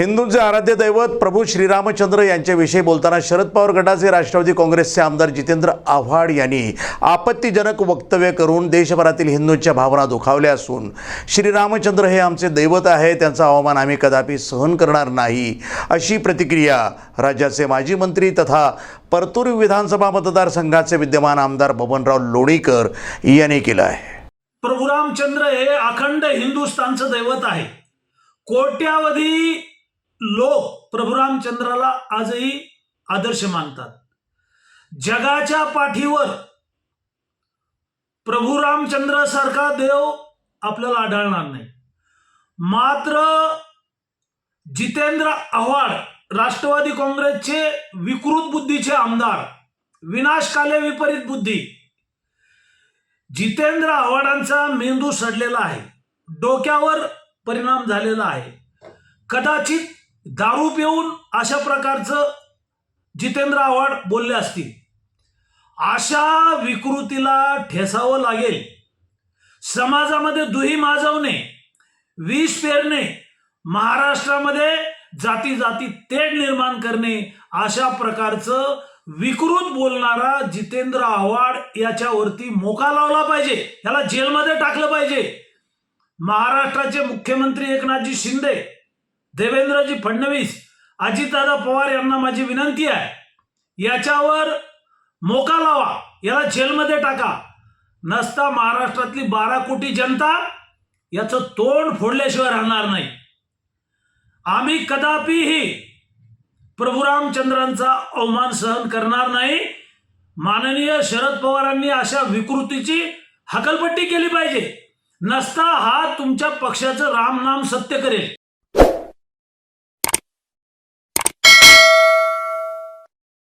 हिंदूंचे आराध्य दैवत प्रभू श्रीरामचंद्र यांच्याविषयी बोलताना शरद पवार गटाचे राष्ट्रवादी काँग्रेसचे आमदार जितेंद्र आव्हाड यांनी आपत्तीजनक वक्तव्य करून देशभरातील हिंदूंच्या भावना दुखावल्या असून श्रीरामचंद्र हे आमचे दैवत आहे त्यांचा अवमान आम्ही कदापि सहन करणार नाही अशी प्रतिक्रिया राज्याचे माजी मंत्री तथा परतूर विधानसभा मतदारसंघाचे विद्यमान आमदार बबनराव लोणीकर यांनी केलं आहे. प्रभू रामचंद्र हे अखंड हिंदुस्थानचं दैवत आहे. कोट्यावधी लोक प्रभू रामचंद्राला आजही आदर्श मानतात. जगाच्या पाठीवर प्रभू रामचंद्रासारखा देव आपल्याला आढळणार नाही. मात्र जितेंद्र आव्हाड राष्ट्रवादी काँग्रेसचे विकृत बुद्धीचे आमदार विनाशकाले विपरीत बुद्धी जितेंद्र आव्हाडांचा मेंदू सडलेला आहे. डोक्यावर परिणाम झालेला आहे. कदाचित दारू पिऊन अशा प्रकारचं जितेंद्र आव्हाड बोलले असतील. अशा विकृतीला ठेसावं लागेल. समाजामध्ये दुही माजवणे विष पेरणे महाराष्ट्रामध्ये जाती जाती तेढ निर्माण करणे अशा प्रकारचं विकृत बोलणारा जितेंद्र आव्हाड याच्यावरती मोका लावला पाहिजे. याला जेलमध्ये टाकलं पाहिजे. महाराष्ट्राचे मुख्यमंत्री एकनाथजी शिंदे देवेंद्रजी फडणवीस अजितदादा पवार यांना माझी विनंती आहे. याच्यावर मोका लावा. याला जेलमध्ये टाका. नसता महाराष्ट्रातली बारा कोटी जनता याचं तोंड फोडल्याशिवाय राहणार नाही. आम्ही कदापिही प्रभू रामचंद्रांचा अवमान सहन करणार नाही. माननीय शरद पवारांनी अशा विकृतीची हकलपट्टी केली पाहिजे. नसता हा तुमच्या पक्षाचं रामनाम सत्य करेल.